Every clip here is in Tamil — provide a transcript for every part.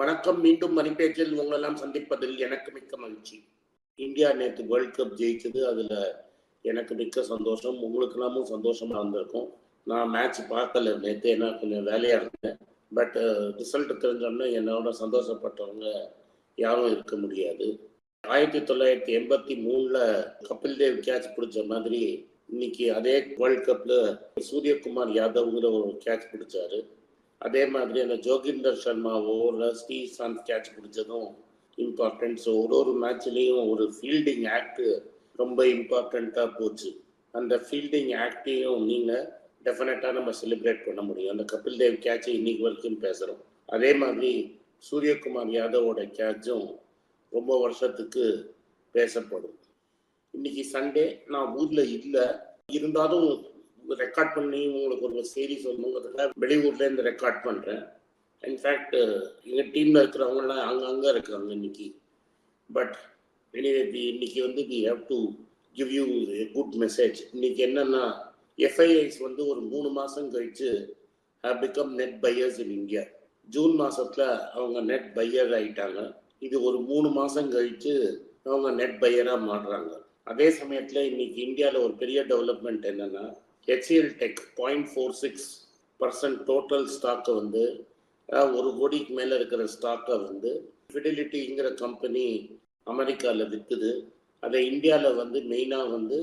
வணக்கம் மீண்டும் மணிப்பேச்சில் உங்களெல்லாம் சந்திப்பதில் எனக்கு மிக்க மகிழ்ச்சி. இந்தியா நேற்று வேர்ல்ட் கப் ஜெயிச்சது அதில் எனக்கு மிக்க சந்தோஷம். உங்களுக்கெல்லாமும் சந்தோஷமா இருந்திருக்கும். நான் மேட்ச் பார்க்கல நேற்று என்ன கொஞ்சம் வேலையாக இருந்தேன். பட் ரிசல்ட் தெரிஞ்சோடனே என்னோட சந்தோஷப்பட்டவங்க யாரும் இருக்க முடியாது. ஆயிரத்தி தொள்ளாயிரத்தி எண்பத்தி மூணில் கபில் தேவ் கேட்ச் பிடிச்ச மாதிரி இன்னைக்கு அதே வேர்ல்ட் கப்பில் சூரியகுமார் யாதவ்ங்கிற ஒரு கேட்ச் பிடிச்சாரு. அதே மாதிரி அந்த ஜோகிந்தர் சர்மாவோ ரஸ்டி சாந்த் கேட்ச் பிடிச்சதும் இம்பார்ட்டன்ட் ஸோ ஒரு ஒரு மேட்ச்லேயும் ஒரு ஃபீல்டிங் ஆக்ட் ரொம்ப இம்பார்ட்டண்ட்டாக போச்சு. அந்த ஃபீல்டிங் ஆக்டையும் நீங்கள் டெஃபினட்டாக நம்ம செலிப்ரேட் பண்ண முடியும். அந்த கபில் தேவ் கேட்சை இன்னைக்கு வரைக்கும் பேசுகிறோம் அதே மாதிரி சூரியகுமார் யாதவோட கேட்சும் ரொம்ப வருஷத்துக்கு பேசப்படும். இன்னைக்கு சண்டே நான் ஊரில் இல்லை. இருந்தாலும் ரெக்கார்ட் பண்ணி உங்களுக்கு ஒரு செய்தி சொல்லணுங்கிறதுக்காக வெளியூர்ல இருந்து ரெக்கார்ட் பண்றேன். இன்ஃபேக்ட் எங்க டீம்ல இருக்கிறவங்கலாம் அங்கங்க இருக்காங்க இன்னைக்கு. பட் எனிவே இன்னைக்கு வந்து we have to give you good message இன்னைக்கு என்னன்னா எஃப்ஐஐஸ் வந்து ஒரு மூணு மாசம் கழிச்சு have become net buyers in India June மாசத்துல அவங்க நெட் பையர் ஆயிட்டாங்க. இது ஒரு மூணு மாசம் கழிச்சு அவங்க நெட் பையரா மாறுறாங்க. அதே சமயத்துல இன்னைக்கு இந்தியாவில் ஒரு பெரிய டெவலப்மெண்ட் என்னன்னா HCL tech point four six percent total ஸ்டாக்கை வந்து ஒரு கோடிக்கு மேலே இருக்கிற ஸ்டாக்கை வந்து ஃபிடிலிட்டிங்கிற கம்பெனி அமெரிக்காவில் விற்குது அதை இந்தியாவில் வந்து மெயினாக வந்து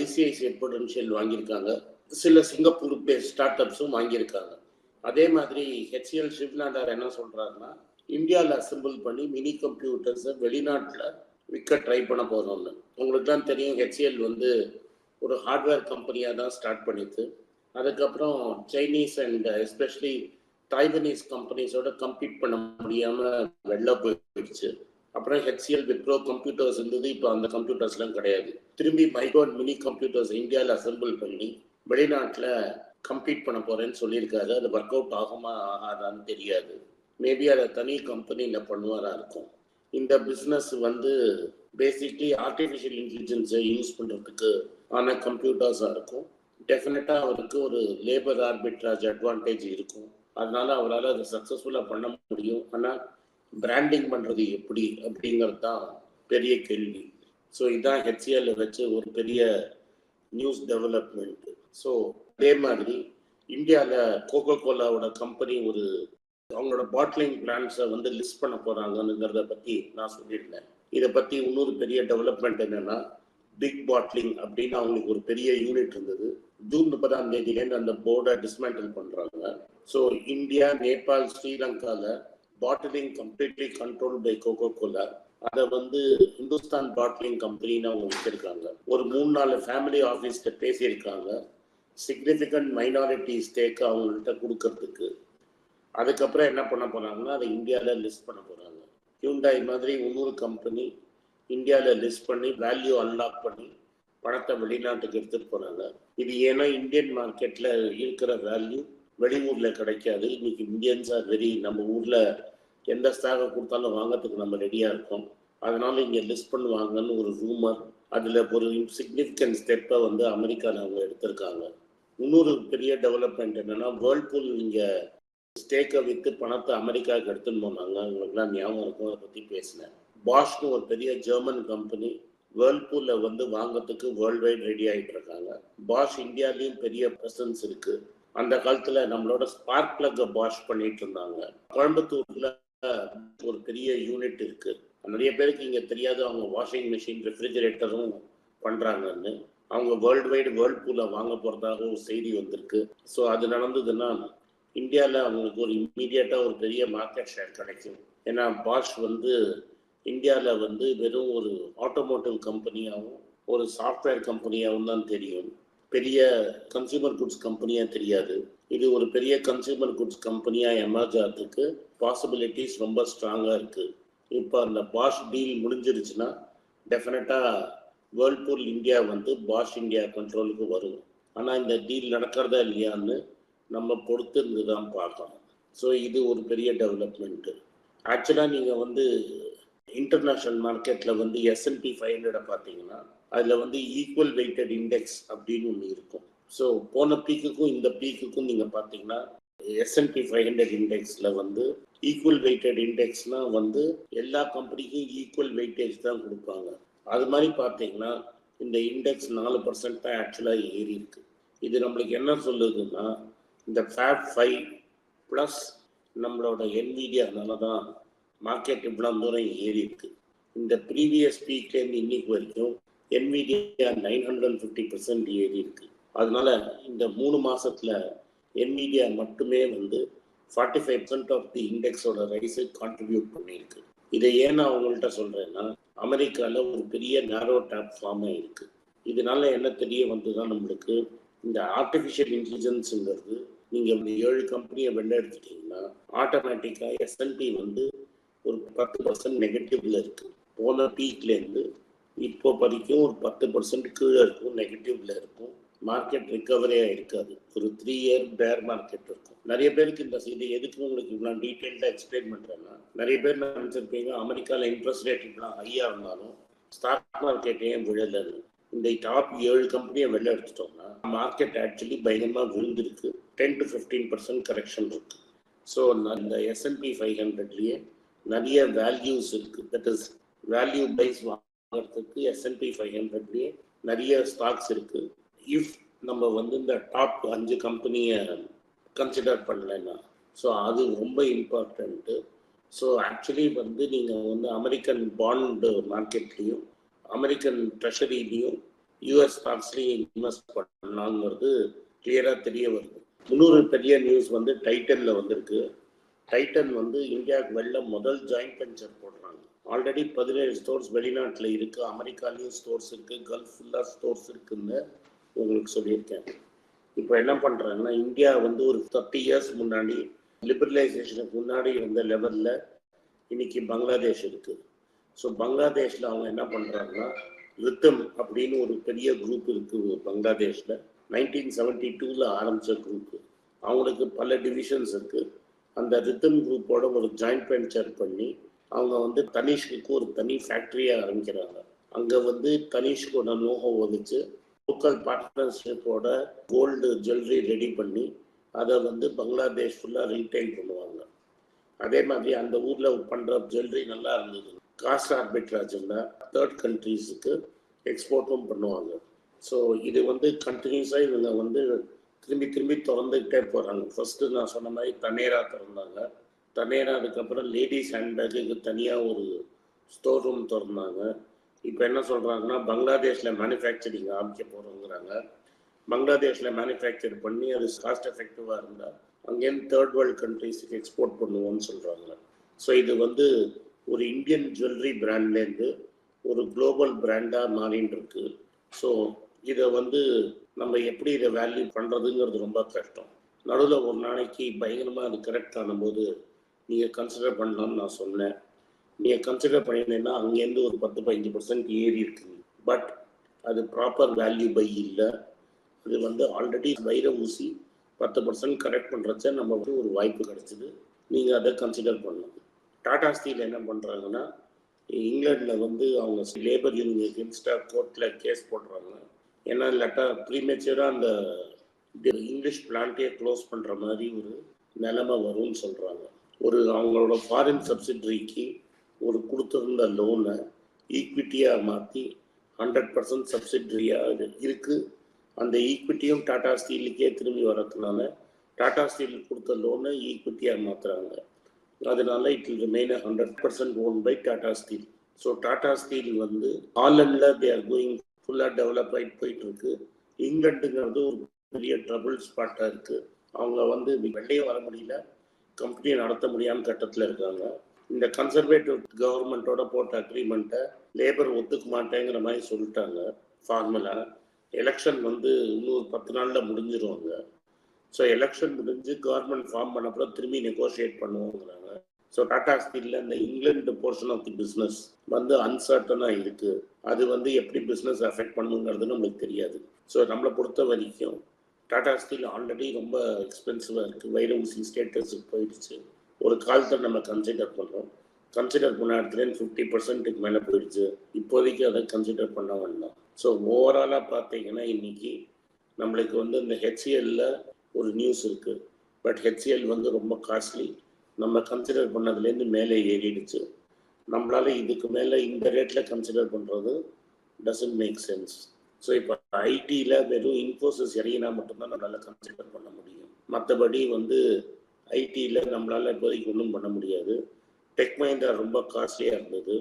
ஐசிஐசிஐ பொடென்ஷியல் வாங்கியிருக்காங்க. சில சிங்கப்பூர் பேஸ் ஸ்டார்ட் அப்ஸும் வாங்கியிருக்காங்க. அதே மாதிரி ஹெச்எல் ஷிவ்நாடார் என்ன சொல்கிறாருன்னா இந்தியாவில் அசம்பிள் பண்ணி மினி கம்ப்யூட்டர்ஸை வெளிநாட்டில் விற்க ட்ரை பண்ண போகிறோம்னு உங்களுக்கு தான் தெரியும் ஹெச்எல் வந்து ஒரு ஹார்ட்வேர் கம்பெனியாக தான் ஸ்டார்ட் பண்ணிது அதுக்கப்புறம் சைனீஸ் அண்ட் எஸ்பெஷலி டைவனீஸ் கம்பெனிஸோட கம்பீட் பண்ண முடியாமல் வெளில போயிடுச்சு. அப்புறம் ஹெச்சிஎல் விப்ரோ கம்ப்யூட்டர்ஸ் இருந்தது இப்போ அந்த கம்ப்யூட்டர்ஸ்லாம் கிடையாது. திரும்பி மைக்ரோன் மினி கம்ப்யூட்டர்ஸ் இந்தியாவில் அசம்பிள் பண்ணி வெளிநாட்டில் கம்ப்ளீட் பண்ண போகிறேன்னு சொல்லியிருக்காரு. அது ஒர்க் அவுட் ஆகுமா ஆகாதான்னு தெரியாது. மேபி அதை தனி கம்பெனியில் பண்ணுவாரா இருக்கும். இந்த பிஸ்னஸ் வந்து பேசிக்லி ஆர்டிஃபிஷியல் இன்டெலிஜென்ஸை யூஸ் பண்ணுறதுக்கு ஆன கம்ப்யூட்டர்ஸாக இருக்கும். டெஃபினட்டாக அவருக்கு ஒரு லேபர் ஆர்பிட்ராஜ் அட்வான்டேஜ் இருக்கும். அதனால அவரால் அதை சக்ஸஸ்ஃபுல்லாக பண்ண முடியும். ஆனால் பிராண்டிங் பண்ணுறது எப்படி? அப்படிங்கிறது தான் பெரிய கேள்வி. ஸோ இதான் ஹெச்சிஎல் வச்சு ஒரு பெரிய நியூஸ் டெவலப்மெண்ட் ஸோ அதே மாதிரி இந்தியாவில் கோகோ கோலாவோட கம்பெனி ஒரு அவங்களோட பாட்லிங் பிளான்ஸை வந்து லிஸ்ட் பண்ண போகிறாங்கங்கிறத பற்றி நான் சொல்லியிருந்தேன். இதை பற்றி இன்னொரு பெரிய டெவலப்மெண்ட் என்னென்னா பிக் பாட்லிங் அப்படின்னு அவங்களுக்கு ஒரு பெரிய யூனிட் இருந்தது. ஜூன் முப்பதாம் தேதியிலேருந்து அந்த போர்டை டிஸ்மேண்டில் பண்ணுறாங்க ஸோ இந்தியா நேபாள் ஸ்ரீலங்காவில் bottling completely control by Coca Cola அதை வந்து இந்துஸ்தான் பாட்லிங் கம்பெனின்னு அவங்க வச்சிருக்காங்க. ஒரு மூணு நாலு ஃபேமிலி ஆஃபீஸ்கிட்ட பேசியிருக்காங்க. சிக்னிஃபிகண்ட் மைனாரிட்டி ஸ்டேக்கு அவங்கள்ட்ட கொடுக்கறதுக்கு. அதுக்கப்புறம் என்ன பண்ண போறாங்கன்னா அதை இந்தியாவில் லிஸ்ட் பண்ண போறாங்க. ஹியூண்டாய் மாதிரி இன்னொரு கம்பெனி இந்தியாவில் லிஸ்ட் பண்ணி வேல்யூ அன்லாக் பண்ணி பணத்தை வெளிநாட்டுக்கு எடுத்துகிட்டு போனாங்க. இது ஏன்னா இந்தியன் மார்க்கெட்டில் இருக்கிற வேல்யூ வெளியூரில் கிடைக்காது. இன்னைக்கு இந்தியன்ஸ் ஆர் வெரி நம்ம ஊரில் எந்த ஸ்டாகை கொடுத்தாலும் வாங்கிறதுக்கு நம்ம ரெடியாக இருக்கோம். அதனால இங்கே லிஸ்ட் பண்ணுவாங்கன்னு ஒரு ரூமர் அதில் ஒரு சிக்னிஃபிகன்ட் ஸ்டெப்பை வந்து அமெரிக்காவில் அவங்க எடுத்திருக்காங்க. இன்னொரு பெரிய டெவலப்மெண்ட் என்னன்னா வேர்ல்பூல் இங்கே ஸ்டேக்கை விற்று பணத்தை அமெரிக்காவுக்கு எடுத்துன்னு போனாங்க. அவங்களுக்குலாம் ஞாபகம் இருக்கும் அதை பற்றி பேசினேன். பாஷ்னு ஒரு பெரிய ஜெர்மன் கம்பெனி வேர்ல்பூல்ல வந்து வாங்கறதுக்கு வேர்ல்ட் வைட் ரெடி ஆகிட்டு இருக்காங்க. பாஷ் இந்தியாலையும் பெரிய ப்ரெசன்ஸ் இருக்கு. அந்த காலத்துல நம்மளோட ஸ்பார்க் பிளக் பாஷ் பண்ணிட்டு இருந்தாங்க. கோயம்புத்தூர்ல ஒரு பெரிய யூனிட் இருக்கு. நிறைய பேருக்கு இங்க தெரியாது அவங்க வாஷிங் மிஷின் ரெஃப்ரிஜரேட்டரும் பண்றாங்கன்னு. அவங்க வேர்ல்டு வைடு வேர்ல்பூல வாங்க போறதாக ஒரு செய்தி வந்திருக்கு. ஸோ அது நடந்ததுன்னா இந்தியாவில் அவங்களுக்கு ஒரு இம்மீடியட்டாக ஒரு பெரிய மார்க்கெட் ஷேர் கிடைக்கும். ஏன்னா பாஷ் வந்து இந்தியாவில் வந்து வெறும் ஒரு ஆட்டோமோட்டிவ் கம்பெனியாகவும் ஒரு சாஃப்ட்வேர் கம்பெனியாகவும் தான் தெரியும். பெரிய கன்சியூமர் குட்ஸ் கம்பெனியாக தெரியாது. இது ஒரு பெரிய கன்சியூமர் குட்ஸ் கம்பெனியாக எமர்ஜ் ஆகிறதுக்கு பாசிபிலிட்டிஸ் ரொம்ப ஸ்ட்ராங்காக இருக்குது இப்போ அந்த பாஷ் டீல் முடிஞ்சிருச்சுன்னா டெஃபினட்டாக வேர்ல்பூல் இந்தியா வந்து பாஷ் இந்தியா கண்ட்ரோலுக்கு வரும். ஆனால் இந்த டீல் நடக்கிறதா இல்லையான்னு நம்ம பொறுத்து இருந்து தான் பார்க்கணும். ஸோ இது ஒரு பெரிய டெவலப்மெண்ட்டு ஆக்சுவலாக நீங்கள் வந்து இன்டர்நேஷ்னல் மார்க்கெட்டில் வந்து எஸ்என்பி ஃபைவ் ஹண்ட்ரடை பார்த்தீங்கன்னா அதில் வந்து ஈக்குவல் வெயிட்டட் இண்டெக்ஸ் அப்படின்னு ஒன்று இருக்கும். ஸோ போன பீக்குக்கும் இந்த பீக்குக்கும் நீங்கள் பார்த்தீங்கன்னா எஸ்என்பி ஃபைவ் ஹண்ட்ரட் இண்டெக்ஸில் வந்து ஈக்குவல் வெயிட்டட் இண்டெக்ஸ்னா வந்து எல்லா கம்பெனிக்கும் ஈக்குவல் வெயிட்டேஜ் தான் கொடுப்பாங்க. அது மாதிரி பார்த்தீங்கன்னா இந்த இண்டெக்ஸ் நாலு பர்சன்ட் தான் ஆக்சுவலாக ஏறி இருக்கு. இது நம்மளுக்கு என்ன சொல்லுதுன்னா இந்த ஃபேப் ஃபைவ் ப்ளஸ் நம்மளோட என்விடியானால தான் மார்க்கெட் இவ்வளோ தூரம் ஏறிருக்கு இந்த ப்ரீவியஸ் பீக்லேருந்து இன்னைக்கு வரைக்கும் Nvidia nine hundred fifty percent ஏறி இருக்கு. அதனால இந்த மூணு மாசத்துல என்விடியா மட்டுமே வந்து forty five percent of the இண்டெக்ஸோட ரைஸை கான்ட்ரிபியூட் பண்ணியிருக்கு. இதை ஏன் நான் உங்கள்கிட்ட சொல்றேன்னா அமெரிக்காவில் ஒரு பெரிய நேரோ டேப் ஃபார்ம் ஆயிருக்கு இதனால என்ன தெரிய வந்ததுதான் நம்மளுக்கு இந்த ஆர்டிஃபிஷியல் இன்டெலிஜென்ஸுங்கிறது நீங்கள் ஏழு கம்பெனியை வெளில எடுத்துட்டீங்கன்னா ஆட்டோமேட்டிக்காக எஸ்என்பி வந்து ஒரு பத்து பர்சன்ட் நெகட்டிவ்ல இருக்கு. போன பீக்லேருந்து இப்போ வரைக்கும் ஒரு பத்து பர்சன்ட் கீழே இருக்கும் நெகட்டிவ்ல இருக்கும். மார்க்கெட் ரிகவரியாக இருக்காது. ஒரு த்ரீ இயர் பேர் மார்க்கெட் இருக்கும். நிறைய பேருக்கு இந்த இது எதுக்கு உங்களுக்கு இவ்வளோ டீட்டெயில்டாக எக்ஸ்பிளைன் பண்ணுறேன்னா நிறைய பேர் நினச்சிருப்பீங்க அமெரிக்காவில் இன்ட்ரெஸ்ட் ரேட் இவ்வளோ ஹையாக இருந்தாலும் ஸ்டாக் மார்க்கெட் ஏன் விழலன்னு? இந்த டாப் ஏழு கம்பெனியை வெளில எடுத்துட்டோம்னா மார்க்கெட் ஆக்சுவலி பயங்கரமாக விழுந்திருக்கு. Ten to fifteen percent correction இருக்கு. ஸோ இந்த எஸ்என்பி ஃபைவ் ஹண்ட்ரட்லேயே நிறைய வேல்யூஸ் இருக்கு. தட் இஸ் வேல்யூ பைஸ் வாங்குறதுக்கு எஸ்என்பி ஃபைவ் ஹண்ட்ரட்லேயே நிறைய ஸ்டாக்ஸ் இருக்கு. இஃப் நம்ம வந்து இந்த டாப் அஞ்சு கம்பெனியை கன்சிடர் பண்ணலன்னா ஸோ அது ரொம்ப இம்பார்ட்டண்ட்டு ஸோ ஆக்சுவலி வந்து நீங்கள் வந்து அமெரிக்கன் பாண்டு மார்க்கெட்லேயும் அமெரிக்கன் ட்ரெஷரிலையும் யூஎஸ் ஸ்டாக்ஸ்லேயும் இன்வெஸ்ட் பண்ணலாங்கிறது கிளியராக தெரிய வருது. இன்னொரு பெரிய நியூஸ் வந்து டைட்டனில் வந்திருக்கு. டைட்டன் வந்து இந்தியாவுக்கு வெளில முதல் ஜாயிண்ட் வெஞ்சர் போடுறாங்க. ஆல்ரெடி பதினேழு ஸ்டோர்ஸ் வெளிநாட்டில் இருக்கு. அமெரிக்காலையும் ஸ்டோர்ஸ் இருக்கு. கல்ஃப் ஃபுல்லாக ஸ்டோர்ஸ் இருக்குன்னு உங்களுக்கு சொல்லியிருக்கேன். இப்போ என்ன பண்ணுறாங்கன்னா இந்தியா வந்து ஒரு தேர்ட்டி இயர்ஸ் முன்னாடி லிபரலைசேஷனுக்கு முன்னாடி இருந்த லெவலில் இன்னைக்கு பங்களாதேஷ் இருக்கு. ஸோ பங்களாதேஷில் அவங்க என்ன பண்ணுறாங்கன்னா ரித்தம் அப்படின்னு ஒரு பெரிய குரூப் இருக்கு பங்களாதேஷில். நைன்டீன் செவன்டி டூவில் ஆரம்பித்த குரூப் அவங்களுக்கு பல டிவிஷன்ஸ் இருக்குது அந்த ரித்தம் குரூப்போட ஒரு ஜாயிண்ட் வெஞ்சர் பண்ணி அவங்க வந்து தனிஷ்க்கு ஒரு தனி ஃபேக்ட்ரியை ஆரம்பிக்கிறாங்க. அங்கே வந்து தனிஷ்கோட நோகை ஒதுச்சு லோக்கல் பார்ட்னர்ஷிப்போட கோல்டு ஜுவல்லரி ரெடி பண்ணி அதை வந்து பங்களாதேஷ் ஃபுல்லாக ரீட்டைல் பண்ணுவாங்க. அதே மாதிரி அந்த ஊரில் பண்ணுற ஜுவல்லரி நல்லா இருந்தது. காஸ்ட் ஆர்பிட்ராஜ் தேர்ட் கண்ட்ரீஸுக்கு எக்ஸ்போர்ட்டும் பண்ணுவாங்க. ஸோ இது வந்து கண்டினியூஸாக இவங்க வந்து திரும்பி திரும்பி திறந்துக்கிட்டே போகிறாங்க ஃபர்ஸ்ட்டு நான் சொன்ன மாதிரி தனேரா திறந்தாங்க. தனேரா அதுக்கப்புறம் லேடிஸ் ஹேண்ட்பேக்குக்கு தனியாக ஒரு ஸ்டோர் ரூம் திறந்தாங்க. இப்போ என்ன சொல்கிறாங்கன்னா பங்களாதேஷில் மேனுஃபேக்சரிங் ஆரம்பிக்க போகிறோங்கிறாங்க பங்களாதேஷில் மேனுஃபேக்சர் பண்ணி அது காஸ்ட் எஃபெக்டிவாக இருந்தால் அங்கேருந்து தேர்ட் வேர்ல்டு கண்ட்ரீஸுக்கு எக்ஸ்போர்ட் பண்ணுவோம்னு சொல்கிறாங்க ஸோ இது வந்து ஒரு இந்தியன் ஜுவல்லரி பிராண்ட்லேருந்து ஒரு குளோபல் பிராண்டாக மாறின்னு இருக்கு. ஸோ இதை வந்து நம்ம எப்படி இதை வேல்யூ பண்ணுறதுங்கிறது ரொம்ப கஷ்டம். நடுவில் ஒரு நாளைக்கு பயங்கரமாக அது கரெக்ட் ஆனும்போது நீங்கள் கன்சிடர் பண்ணலாம்னு நான் சொன்னேன். நீங்கள் கன்சிடர் பண்ணியிருந்தேன்னா அங்கேருந்து ஒரு பத்து பதினஞ்சு பர்சன்ட் ஏறி இருக்குங்க பட் அது ப்ராப்பர் வேல்யூ பை இல்லை. அது வந்து ஆல்ரெடி வைர ஊசி பத்து பர்சன்ட் கரெக்ட் பண்ணுறச்ச நமக்கு ஒரு வாய்ப்பு கிடைச்சிது. நீங்கள் அதை கன்சிடர் பண்ணணும் டாடா ஸ்டீல் என்ன பண்ணுறாங்கன்னா இங்கிலாண்டில் வந்து அவங்க லேபர் யூனியன் எகென்ஸ்டாக கோர்ட்டில் கேஸ் போடுறாங்க. ஏன்னா லெட்டர் ப்ரீமேச்சராக அந்த இங்கிலீஷ் பிளான்ட்டே க்ளோஸ் பண்ணுற மாதிரி ஒரு நிலைமை வரும்னு சொல்கிறாங்க ஒரு அவங்களோட ஃபாரின் சப்சிடரிக்கு ஒரு கொடுத்துருந்த லோனை ஈக்விட்டியாக மாற்றி ஹண்ட்ரட் பர்சன்ட் சப்சிடரியாக இருக்குது அந்த ஈக்விட்டியும் டாடா ஸ்டீலுக்கே திரும்பி வரதுனால டாடா ஸ்டீல் கொடுத்த லோனை ஈக்விட்டியாக மாற்றுறாங்க அதனால it will remain hundred percent own by Tata Steel so Tata Steel வந்து ஹாலண்டில் தே ஆர் கோயிங் ஃபுல்லாக டெவலப் ஆகிட்டு போயிட்டு இருக்கு இங்கிலாண்டுங்கிறது ஒரு பெரிய ட்ரபுள் ஸ்பாட்டாக இருக்குது அவங்க வந்து வெளியே வர முடியல. கம்பெனியை நடத்த முடியாம கட்டத்தில் இருக்காங்க. இந்த கன்சர்வேட்டிவ் கவர்மெண்ட்டோட போட்ட அக்ரிமெண்ட்டை லேபர் ஒத்துக்க மாட்டேங்கிற மாதிரி சொல்லிட்டாங்க. ஃபார்மலாக எலெக்ஷன் வந்து இன்னும் பத்து நாளில் முடிஞ்சிருவாங்க. ஸோ எலெக்ஷன் முடிஞ்சு கவர்மெண்ட் ஃபார்ம் பண்ணப்பறம் திரும்பி நெகோஷியேட் பண்ணுவோங்கிறாங்க. ஸோ டாடா ஸ்டீலில் இந்த England portion of the business வந்து அன்சர்டனாக இருக்குது அது வந்து எப்படி பிஸ்னஸ் அஃபெக்ட் பண்ணுங்கிறது நம்மளுக்கு தெரியாது. ஸோ நம்மளை பொறுத்த வரைக்கும் டாடா ஸ்டீல் ஆல்ரெடி ரொம்ப எக்ஸ்பென்சிவாக இருக்குது வைர ஸ்டேட்டஸுக்கு போயிடுச்சு. ஒரு காலத்தை நம்ம கன்சிடர் பண்ணுறோம். கன்சிடர் பண்ண இடத்துல ஃபிஃப்டி பர்சன்ட்டுக்கு மேலே போயிடுச்சு. இப்போதைக்கு அதை கன்சிடர் பண்ண வேண்டாம். ஸோ ஓவராலாக பார்த்தீங்கன்னா இன்னைக்கு நம்மளுக்கு வந்து இந்த ஹெச்சிஎல்ல ஒரு நியூஸ் இருக்குது பட் ஹெச்சிஎல் வந்து ரொம்ப காஸ்ட்லி நம்ம கன்சிடர் பண்ணதுலேருந்து மேலே ஏறிடுச்சு. நம்மளால இதுக்கு மேலே இந்த ரேட்டில் கன்சிடர் பண்ணுறது டசன்ட் மேக் சென்ஸ் ஸோ இப்போ ஐடியில் வெறும் இன்ஃபோசிஸ் இறங்கினா மட்டும்தான் நம்மளால் கன்சிடர் பண்ண முடியும். மற்றபடி வந்து ஐடியில் நம்மளால் இப்போதைக்கு ஒன்றும் பண்ண முடியாது. டெக் மஹிந்திரா ரொம்ப காஸ்ட்லியாக இருந்தது.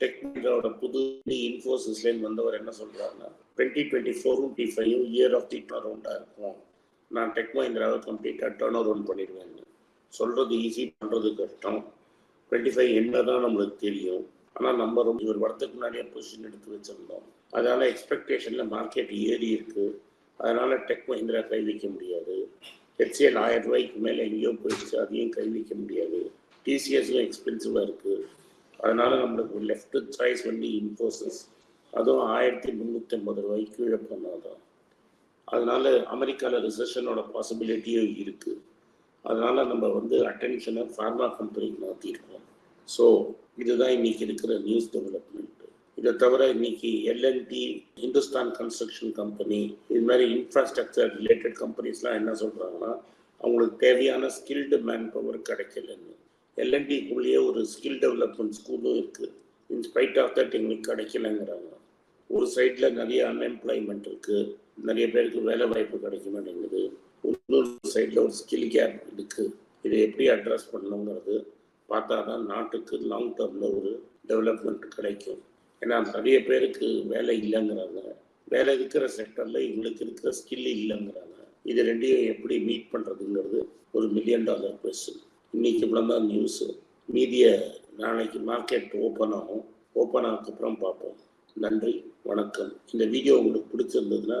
டெக் மஹிந்திராவோட புது இன்ஃபோசிஸ்லேருந்து வந்தவர் என்ன சொல்கிறாருன்னா டுவெண்ட்டி டுவெண்ட்டி ஃபோரும் டி ஃபைவும் இயர் ஆஃப் தி டர்ன் ரவுண்டாக இருக்கும். நான் டெக் மஹிந்திராவை கம்ப்ளீட்டாக டர்ன் அரவுண்ட் பண்ணிடுவேன் சொல்கிறது ஈஸி பண்ணுறது கஷ்டம். டுவெண்ட்டி ஃபைவ் என்ன தான் நம்மளுக்கு தெரியும். ஆனால் நம்ம ரொம்ப ஒரு வரத்துக்கு முன்னாடியே பொசிஷன் எடுத்து வச்சுருந்தோம். அதனால் எக்ஸ்பெக்டேஷனில் மார்க்கெட் ஏறி இருக்குது அதனால் டெக் மஹிந்திரா கை வைக்க முடியாது. ஹெச்சிஎல் ஆயிரம் ரூபாய்க்கு மேலே எங்கேயோ போயிடுச்சு அதையும் கை வைக்க முடியாது. டிசிஎஸும் எக்ஸ்பென்சிவாக இருக்குது அதனால் நம்மளுக்கு லெஃப்ட் சாய்ஸ் வந்து இன்ஃபோசிஸ் அதுவும் ஆயிரத்தி முந்நூற்றி ஐம்பது ரூபாய்க்கு கீழே போனாதான் அதனால அமெரிக்காவில் ரிசெஷனோட பாசிபிலிட்டியும் இருக்குது அதனால் நம்ம வந்து அட்டென்ஷனை ஃபார்மா கம்பெனிக்கு மாற்றிருக்கோம் ஸோ இதுதான் இன்னைக்கு இருக்கிற நியூஸ் டெவலப்மெண்ட் இதை தவிர இன்னைக்கு எல்என்டி இந்துஸ்தான் கன்ஸ்ட்ரக்ஷன் கம்பெனி இது மாதிரி இன்ஃப்ராஸ்ட்ரக்சர் ரிலேட்டட் கம்பெனிஸ்லாம் என்ன சொல்கிறாங்கன்னா அவங்களுக்கு தேவையான ஸ்கில்டு மேன் பவர் கிடைக்கலன்னு எல்என்டிக்குள்ளேயே ஒரு ஸ்கில் டெவலப்மெண்ட் ஸ்கூலும் இருக்குது இன்ஸ்பைட் ஆஃப் தட் எங்களுக்கு கிடைக்கலங்கிறாங்க. ஒரு சைடில் நிறைய அன்எம்ப்ளாய்மெண்ட் இருக்குது நிறைய பேருக்கு வேலை வாய்ப்பு கிடைக்க மாட்டேங்குது இன்னொரு சைடில் ஒரு ஸ்கில் கேப் இருக்குது இதை எப்படி அட்ரஸ் பண்ணணுங்கிறது பார்த்தா தான் நாட்டுக்கு லாங் டேர்மில் ஒரு டெவலப்மெண்ட் கிடைக்கும். ஏன்னா நிறைய பேருக்கு வேலை இல்லைங்கிறாங்க. வேலை இருக்கிற செக்டரில் இவங்களுக்கு இருக்கிற ஸ்கில் இல்லைங்கிறாங்க. இது ரெண்டையும் எப்படி மீட் பண்ணுறதுங்கிறது ஒரு மில்லியன் டாலர் கொஸ்டின் இன்னைக்கு இவ்வளோ தான் நியூஸு மீதியை நாளைக்கு மார்க்கெட் ஓப்பன் ஆகும். ஓப்பன் ஆனதுக்கப்புறம் பார்ப்போம். நன்றி வணக்கம். இந்த வீடியோ உங்களுக்கு பிடிச்சிருந்ததுன்னா